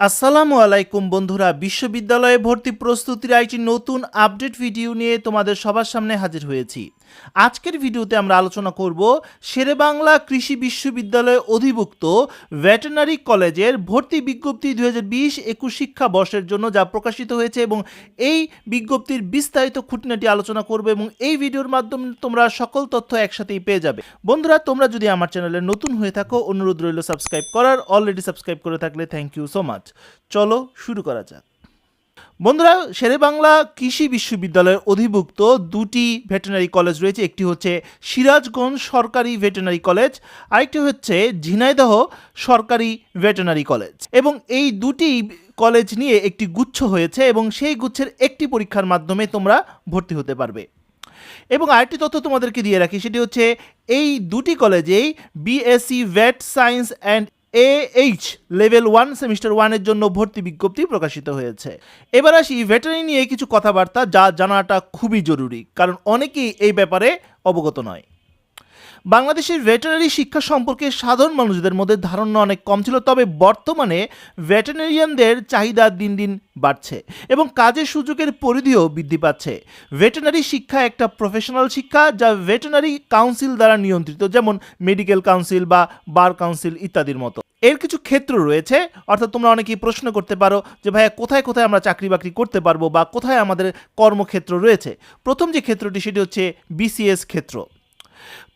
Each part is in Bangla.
আসসালামু আলাইকুম বন্ধুরা, বিশ্ববিদ্যালয়ে ভর্তি প্রস্তুতির আইটি নতুন আপডেট ভিডিও নিয়ে তোমাদের সবার সামনে হাজির হয়েছি। আজকের ভিডিওতে আমরা আলোচনা করব শেরেবাংলা কৃষি বিশ্ববিদ্যালয়ে অধিভুক্ত ভেটেনারি কলেজের ভর্তি বিজ্ঞপ্তি দু হাজার বিশ একুশ শিক্ষাবর্ষের জন্য যা প্রকাশিত হয়েছে এবং এই বিজ্ঞপ্তির বিস্তারিত খুঁটিনাটি আলোচনা করবে এবং এই ভিডিওর মাধ্যমে তোমরা সকল তথ্য একসাথেই পেয়ে যাবে। বন্ধুরা, তোমরা যদি আমার চ্যানেলে নতুন হয়ে থাকো, অনুরোধ রইল সাবস্ক্রাইব করার অলরেডি সাবস্ক্রাইব করে থাকলে থ্যাংক ইউ সো মাচ চলো শুরু করা যাক। বন্ধুরা শেরেবাংলা কৃষি বিশ্ববিদ্যালয়ের অধিভুক্ত দুটি ভেটেনারি কলেজ রয়েছে। একটি হচ্ছে সিরাজগঞ্জ সরকারি ভেটেনারি কলেজ, আরেকটি হচ্ছে ঝিনাইদহ সরকারি ভেটেনারি কলেজ। এবং এই দুটি কলেজ নিয়ে একটি গুচ্ছ হয়েছে এবং সেই গুচ্ছের একটি পরীক্ষার মাধ্যমে তোমরা ভর্তি হতে পারবে। এবং আরেকটি তথ্য তোমাদেরকে দিয়ে রাখি, সেটি হচ্ছে এই দুটি কলেজেই BSc vet science and A H level one semester ওয়ানের জন্য ভর্তি বিজ্ঞপ্তি প্রকাশিত হয়েছে। এবার আসি ভেটারি নিয়ে কিছু কথাবার্তা যা জানাটা খুবই জরুরি, কারণ অনেকেই এই ব্যাপারে অবগত নয়। বাংলাদেশের ভেটেনারি শিক্ষা সম্পর্কে সাধারণ মানুষদের মধ্যে ধারণা অনেক কম ছিল, তবে বর্তমানে ভেটেনারিয়ানদের চাহিদা দিন দিন বাড়ছে এবং কাজের সুযোগের পরিধিও বৃদ্ধি পাচ্ছে। ভেটেনারি শিক্ষা একটা প্রফেশনাল শিক্ষা যা ভেটেনারি কাউন্সিল দ্বারা নিয়ন্ত্রিত, যেমন মেডিকেল কাউন্সিল বা বার কাউন্সিল ইত্যাদির মতো। এর কিছু ক্ষেত্র রয়েছে। অর্থাৎ তোমরা অনেকেই প্রশ্ন করতে পারো যে, ভাইয়া, কোথায় কোথায় আমরা চাকরি বাকরি করতে পারব বা কোথায় আমাদের কর্মক্ষেত্র রয়েছে? প্রথম যে ক্ষেত্রটি, সেটি হচ্ছে বিসিএস ক্ষেত্র।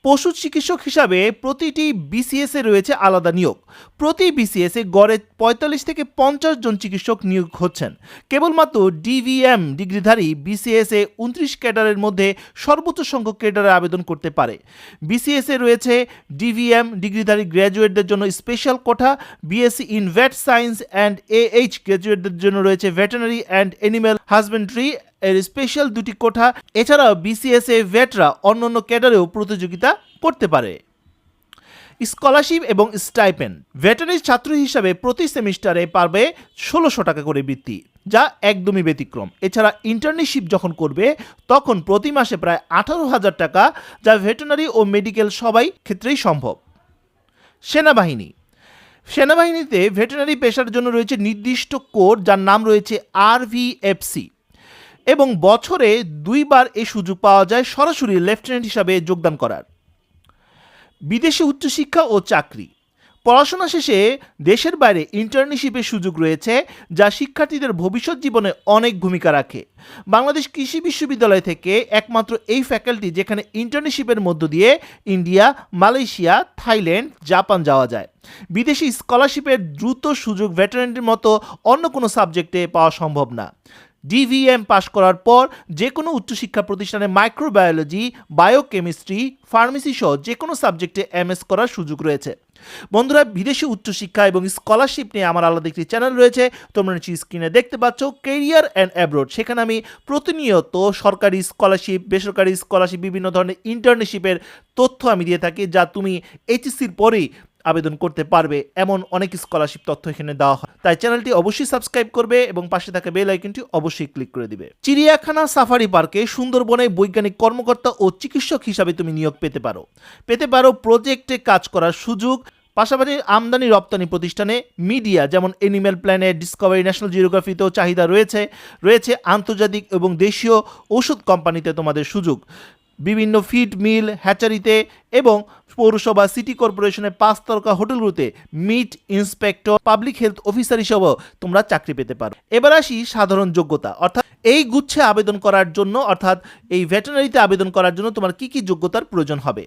পশু চিকিৎসক হিসাবে প্রতিটি বিসিএসে রয়েছে আলাদা নিয়োগ। প্রতি বিসিএসে গড়ে পঁয়তাল্লিশ থেকে পঞ্চাশ জন চিকিৎসক নিয়োগ হচ্ছেন। কেবলমাত্র ডিভিএম ডিগ্রিধারী বিসিএসে উনত্রিশ ক্যাডারের মধ্যে সর্বোচ্চ সংখ্যক ক্যাডারে আবেদন করতে পারে। বিসিএসে রয়েছে ডিভিএম ডিগ্রিধারী গ্র্যাজুয়েটদের জন্য special quota BSc in vet science and A H গ্র্যাজুয়েটদের জন্য রয়েছে ভেটেনারি অ্যান্ড অ্যানিম্যাল হাজবেন্ড্রি এর স্পেশাল দুটি কোঠা, এছাড়াও বিসিএসএ ভেটরা অন্যান্য ক্যাডারেও প্রতিযোগিতা করতে পারে। স্কলারশিপ এবং স্টাইপেন্ড ভেটারি ছাত্র হিসাবে প্রতি সেমিস্টারে পারবে ষোলোশো টাকা করে বৃত্তি, যা একদমই ব্যতিক্রম। এছাড়া ইন্টার্নশিপ যখন করবে, তখন প্রতি মাসে প্রায় আঠারো হাজার টাকা, যা ভেটেনারি ও মেডিকেল সবাই ক্ষেত্রেই সম্ভব। সেনাবাহিনী, সেনাবাহিনীতে ভেটেনারি পেশার জন্য রয়েছে নির্দিষ্ট কোড, যার নাম রয়েছে আর ভি আরভিএফসি এবং বছরে দুইবার এই সুযোগ পাওয়া যায় সরাসরি লেফটেন্যান্ট হিসাবে যোগদান করার। বিদেশে উচ্চশিক্ষা ও চাকরি। পড়াশোনা শেষে দেশের বাইরে ইন্টার্নশিপের সুযোগ রয়েছে যা শিক্ষার্থীদের ভবিষ্যৎ জীবনে অনেক ভূমিকা রাখে। বাংলাদেশ কৃষি বিশ্ববিদ্যালয় থেকে একমাত্র এই ফ্যাকাল্টি যেখানে ইন্টার্নশিপের মধ্য দিয়ে ইন্ডিয়া, মালয়েশিয়া, থাইল্যান্ড, জাপান যাওয়া যায়। বিদেশি স্কলারশিপের দ্রুত সুযোগ ভেটারেন্টের মতো অন্য কোনো সাবজেক্টে পাওয়া সম্ভব না। ডিভিএম পাশ করার পর যে কোনো উচ্চশিক্ষা প্রতিষ্ঠানে মাইক্রোবায়োলজি বায়োকেমিস্ট্রি ফার্মেসি সহ যে কোনো সাবজেক্টে এমএস করার সুযোগ রয়েছে। বন্ধুরা, বিদেশি উচ্চশিক্ষা এবং স্কলারশিপ নিয়ে আমার আলাদা একটি চ্যানেল রয়েছে। তোমরা নিশ্চয়ই স্ক্রিনে দেখতে পাচ্ছ কেরিয়ার অ্যান্ড অ্যাব্রোড সেখানে আমি প্রতিনিয়ত সরকারি স্কলারশিপ বেসরকারি স্কলারশিপ বিভিন্ন ধরনের ইন্টার্নশিপের তথ্য আমি দিয়ে থাকি, যা তুমি এইচএসসির পরেই আবেদন করতে পারবে, এমন অনেক স্কলারশিপ তথ্য এখানে দেওয়া হয়। তাই চ্যানেলটি অবশ্যই সাবস্ক্রাইব করবে এবং পাশে থাকা বেল আইকনটি অবশ্যই ক্লিক করে দিবে। চিড়িয়াখানা সাফারি পার্কে সুন্দরবনে বৈজ্ঞানিক কর্মকর্তা ও চিকিৎসক হিসাবে তুমি নিয়োগ পেতে পারো। পেতে পারো প্রজেক্টে কাজ করার সুযোগ, পাশাপাশি আমদানি রপ্তানি প্রতিষ্ঠানে মিডিয়া যেমন এনিম্যাল প্ল্যানেট ডিসকভারি ন্যাশনাল জিওগ্রাফিতেও চাহিদা রয়েছে রয়েছে আন্তর্জাতিক এবং দেশীয় ওষুধ কোম্পানিতে তোমাদের সুযোগ। বিভিন্ন ফিড মিল, হ্যাচারিতে এবং পৌরসভা, সিটি কর্পোরেশনের পাঁচ তারকা হোটেলগুলোতে meat inspector, public health officer হিসেবেও তোমরা চাকরি পেতে পারো। এবার আসি সাধারণ যোগ্যতা, অর্থাৎ এই গুচ্ছে আবেদন করার জন্য, অর্থাৎ এই ভেটেনারিতে আবেদন করার জন্য তোমার কি কি যোগ্যতার প্রয়োজন হবে?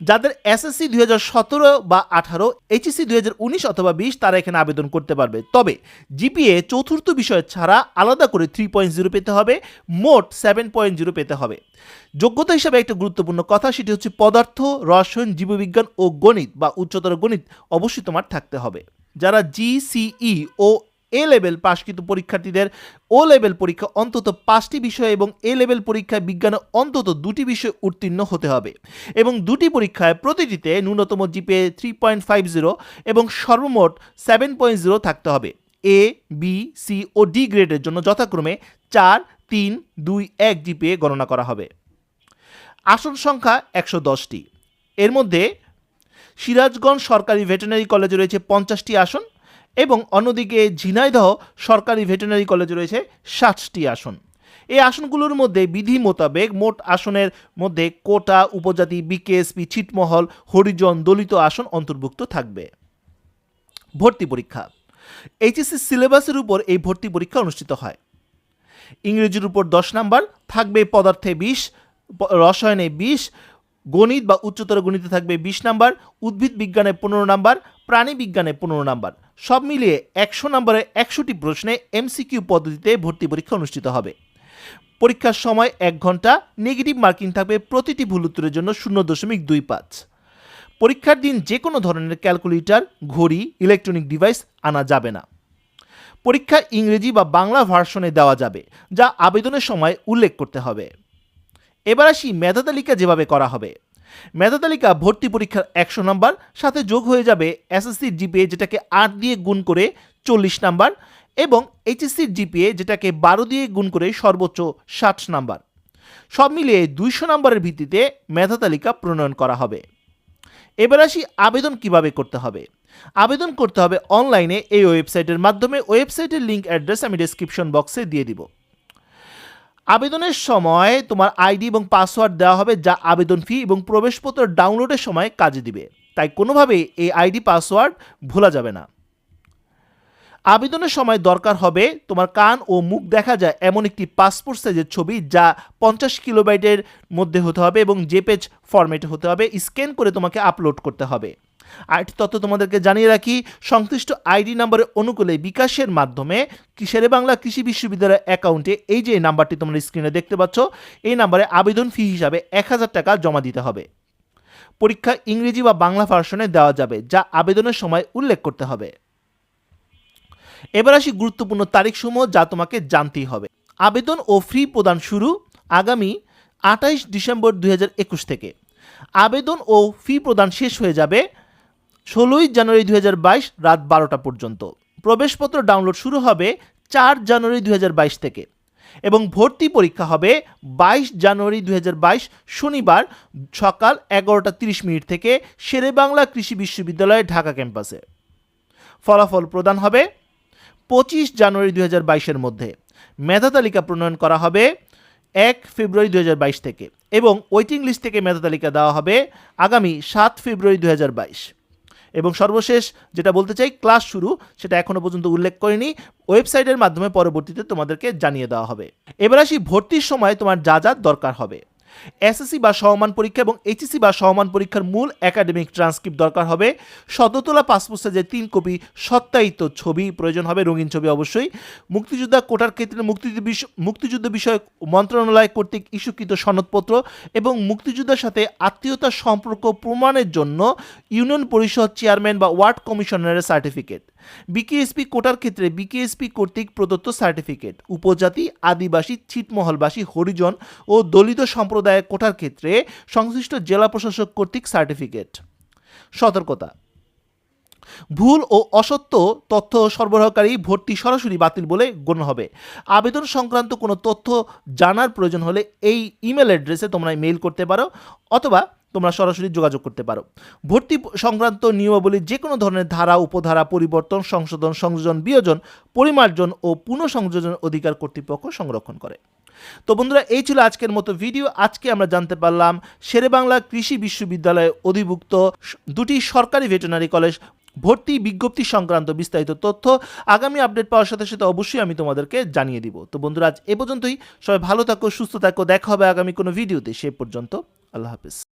যাদের এসএসসি দুই হাজার সতেরো বা আঠারো এইচএসসি দুই হাজার উনিশ অথবা বিশ তারা এখানে আবেদন করতে পারবে। তবে জিপিএ চতুর্থ বিষয় ছাড়া আলাদা করে থ্রি পয়েন্ট জিরো পেতে হবে, মোট সেভেন পয়েন্ট জিরো পেতে হবে। যোগ্যতা হিসাবে একটা গুরুত্বপূর্ণ কথা, সেটি হচ্ছে পদার্থ, রসায়ন, জীববিজ্ঞান ও গণিত বা উচ্চতর গণিত অবশ্যই তোমার থাকতে হবে। যারা জিসিই ও এ লেভেল পাশকৃত পরীক্ষার্থীদের ও লেভেল পরীক্ষা অন্তত পাঁচটি বিষয় এবং এ লেভেল পরীক্ষায় বিজ্ঞানে অন্তত দুটি বিষয় উত্তীর্ণ হতে হবে। এবং দুটি পরীক্ষায় প্রতিটিতে ন্যূনতম GPA three point five zero এবং সর্বমোট সেভেন পয়েন্ট জিরো থাকতে হবে। A B C O D গ্রেডের জন্য যথাক্রমে চার, তিন, দুই, এক জিপিএ গণনা করা হবে। আসন সংখ্যা একশো দশটি। এর মধ্যে সিরাজগঞ্জ সরকারি ভেটেরিনারি কলেজে রয়েছে পঞ্চাশটি আসন। এবং অন্যদিকে ঝিনাইদহ সরকারি ভেটেরিনারি কলেজ রয়েছে ষাটটি আসন। এই আসনগুলোর মধ্যে বিধি মোতাবেক মোট আসনের মধ্যে কোটা, উপজাতি, বিকেএসপি, ছিটমহল, হরিজন, দলিত আসন অন্তর্ভুক্ত থাকবে। ভর্তি পরীক্ষা। এইচএসসি সিলেবাসের উপর এই ভর্তি পরীক্ষা অনুষ্ঠিত হয়। ইংরেজির উপর দশ নাম্বার, থাকবে পদার্থে বিশ রসায়নে বিশ গণিত বা উচ্চতর গণিতে থাকবে বিশ নাম্বার, উদ্ভিদ বিজ্ঞানে পনেরো নাম্বার, প্রাণী বিজ্ঞানে পনেরো নাম্বার। সব মিলিয়ে একশো নম্বরে একশোটি প্রশ্নে এমসিকিউ পদ্ধতিতে ভর্তি পরীক্ষা অনুষ্ঠিত হবে। পরীক্ষার সময় এক ঘণ্টা, নেগেটিভ মার্কিং থাকবে প্রতিটি ভুল উত্তরের জন্য শূন্য দশমিক দুই পাঁচ। পরীক্ষার দিন যে কোনো ধরনের ক্যালকুলেটর, ঘড়ি, ইলেকট্রনিক ডিভাইস আনা যাবে না। পরীক্ষা ইংরেজি বা বাংলা ভার্সনে দেওয়া যাবে, যা আবেদনের সময় উল্লেখ করতে হবে। এবার আসি মেধা তালিকা যেভাবে করা হবে। মেধা তালিকা ভর্তি পরীক্ষার একশো নাম্বার, সাথে যোগ হয়ে যাবে এসএসসির জিপিএ যেটাকে আট দিয়ে গুণ করে চল্লিশ নাম্বার এবং এইচএসসির জিপিএ যেটাকে বারো দিয়ে গুণ করে সর্বোচ্চ ষাট নাম্বার। সব মিলিয়ে দুইশো নম্বরের ভিত্তিতে মেধা তালিকা প্রণয়ন করা হবে। এবার আসি আবেদন কীভাবে করতে হবে। আবেদন করতে হবে অনলাইনে এই ওয়েবসাইটের মাধ্যমে। ওয়েবসাইটের লিঙ্ক অ্যাড্রেস আমি ডেসক্রিপশন বক্সে দিয়ে দিব। আবেদনের সময় তোমার আইডি এবং পাসওয়ার্ড দেওয়া হবে, যা আবেদন ফি এবং প্রবেশপত্র ডাউনলোডের সময় কাজে দিবে। তাই কোনোভাবেই এই আইডি পাসওয়ার্ড ভোলা যাবে না। আবেদনের সময় দরকার হবে তোমার কান ও মুখ দেখা যায় এমন একটি পাসপোর্ট সাইজের ছবি, যা পঞ্চাশ কিলোবাইটের মধ্যে হতে হবে এবং জেপেজ ফরম্যাটে হতে হবে, স্ক্যান করে তোমাকে আপলোড করতে হবে। আরেকটি তথ্য তোমাদেরকে জানিয়ে রাখি, সংশ্লিষ্ট আইডি নাম্বারের অনুকূলে বিকাশের মাধ্যমে শেরে বাংলা কৃষি বিশ্ববিদ্যালয়ের অ্যাকাউন্টে এই যে নাম্বারটি তোমরা স্ক্রিনে দেখতে পাচ্ছ, এই নাম্বারে আবেদন ফি হিসাবে এক হাজার টাকা জমা দিতে হবে। পরীক্ষা ইংরেজি বা বাংলা ভার্সনে দেওয়া যাবে, যা আবেদনের সময় উল্লেখ করতে হবে। এবার আসি গুরুত্বপূর্ণ তারিখসমূহ যা তোমাকে জানতেই হবে। আবেদন ও ফ্রি প্রদান শুরু আগামী আঠাইশ ডিসেম্বর দুই হাজার একুশ থেকে। আবেদন ও ফি প্রদান শেষ হয়ে যাবে ষোলোই জানুয়ারি দু হাজার বাইশ রাত বারোটা পর্যন্ত। প্রবেশপত্র ডাউনলোড শুরু হবে চার জানুয়ারি দু হাজার বাইশ থেকে এবং ভর্তি পরীক্ষা হবে বাইশ জানুয়ারি দু হাজার বাইশ শনিবার সকাল এগারোটা তিরিশ মিনিট থেকে শেরেবাংলা কৃষি বিশ্ববিদ্যালয় ঢাকা ক্যাম্পাসে। ফলাফল প্রদান হবে পঁচিশ জানুয়ারি দুই হাজার বাইশের মধ্যে। মেধা তালিকা প্রণয়ন করা হবে এক ফেব্রুয়ারি দু হাজার বাইশ থেকে এবং ওয়েটিং লিস্ট থেকে মেধা তালিকা দেওয়া হবে আগামী সাত ফেব্রুয়ারি দুই হাজার বাইশ। এবং সর্বশেষ যেটা বলতে চাই, ক্লাস শুরু, সেটা এখনও পর্যন্ত উল্লেখ করিনি। ওয়েবসাইটের মাধ্যমে পরবর্তীতে তোমাদেরকে জানিয়ে দেওয়া হবে। এবার আসি ভর্তির সময় তোমার যা যা দরকার হবে। এসএসসি বা সমমান পরীক্ষা এবং এইচএসসি বা সমমান পরীক্ষার মূল একাডেমিক ট্রান্সক্রিপ্ট দরকার হবে। শততলা পাসপোর্ট সাইজের তিন কপি সত্যায়িত ছবি প্রয়োজন হবে, রঙিন ছবি অবশ্যই। মুক্তিযোদ্ধা কোটার ক্ষেত্রে মুক্তিযুদ্ধ মুক্তিযুদ্ধ বিষয়ক মন্ত্রণালয় কর্তৃক ইস্যুকৃত সনদপত্র এবং মুক্তিযোদ্ধার সাথে আত্মীয়তার সম্পর্ক প্রমাণের জন্য ইউনিয়ন পরিষদ চেয়ারম্যান বা ওয়ার্ড কমিশনারের সার্টিফিকেট বিকেএসপি কোটার ক্ষেত্রে বিকেএসপি কর্তৃক প্রদত্ত সার্টিফিকেট, উপজাতি, আদিবাসী, ছিটমহলবাসী, হরিজন ও দলিত সম্প্রদায়ের কোটার ক্ষেত্রে সংশ্লিষ্ট জেলা প্রশাসক কর্তৃক সার্টিফিকেট। সতর্কতা। ভুল ও অসত্য তথ্য সরবরাহকারী ভর্তি সরাসরি বাতিল বলে গণ্য হবে। আবেদন সংক্রান্ত কোনো তথ্য জানার প্রয়োজন হলে এই ইমেল অ্যাড্রেসে তোমরা মেইল করতে পারো অথবা তোমরা সরাসরি যোগাযোগ করতে পারো। ভর্তি সংক্রান্ত নিয়মাবলী যে কোনো ধরনের ধারা, উপধারা, পরিবর্তন, সংশোধন, সংযোজন, বিয়োজন, পরিমার্জন ও পুনঃসংযোজন অধিকার কর্তৃপক্ষ সংরক্ষণ করে। তো বন্ধুরা, এই ছিল আজকের মতো ভিডিও। আজকে আমরা জানতে পারলাম, শেরেবাংলা কৃষি বিশ্ববিদ্যালয়ে অধিভুক্ত দুটি সরকারি ভেটেরিনারি কলেজ ভর্তি বিজ্ঞপ্তি সংক্রান্ত বিস্তারিত তথ্য আগামী আপডেট পাওয়ার সাথে সাথে অবশ্যই আমি তোমাদেরকে জানিয়ে দিব। তো বন্ধুরা, আজ এ পর্যন্তই। সবাই ভালো থাকো, সুস্থ থাকো। দেখা হবে আগামী কোনো ভিডিওতে। সে পর্যন্ত আল্লাহ হাফিজ।